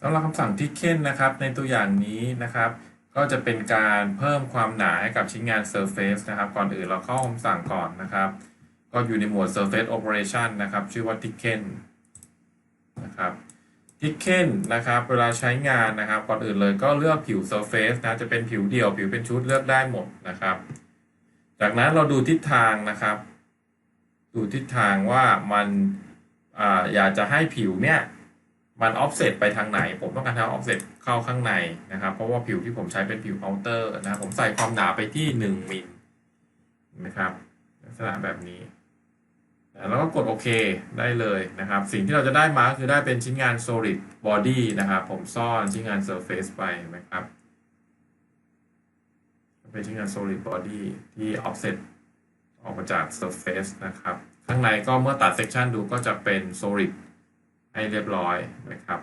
สำหรับคำสั่งที่เค้นนะครับ ในตัวอย่างนี้นะครับ ก็จะเป็นการเพิ่มความหนาให้กับชิ้นงาน surface นะครับ ก่อนอื่นเราเข้าคำสั่งก่อนนะครับ ก็อยู่ในหมวด surface operation นะครับ ชื่อว่า ticken นะครับ ticken นะครับ เวลาใช้งานนะครับ ก่อนอื่นเลยก็เลือกผิว surface นะจะเป็นผิวเดี่ยวผิวเป็นชุดเลือกได้หมดนะครับ จากนั้นเราดูทิศทางนะครับ ดูทิศทางว่ามันออยากจะให้ผิวเนี่ย มัน offset ไปทางไหน ผมต้องการทำ offset เข้าข้างในนะครับ เพราะว่าผิวที่ผมใช้เป็นผิวเคาน์เตอร์นะครับผมใส่ความหนาไปที่ 1มิลนะครับลักษณะแบบนี้ แล้วก็กดโอเคได้เลยนะครับ สิ่งที่เราจะได้มาก็คือได้เป็นชิ้นงาน solid body นะครับ ผมซ่อนชิ้นงาน surface ไปนะครับ เป็นชิ้นงาน solid body ที่ offset ออกมาจาก surface นะครับ ข้างในก็เมื่อตัด section ดูก็จะเป็น solid ให้เรียบร้อยนะครับ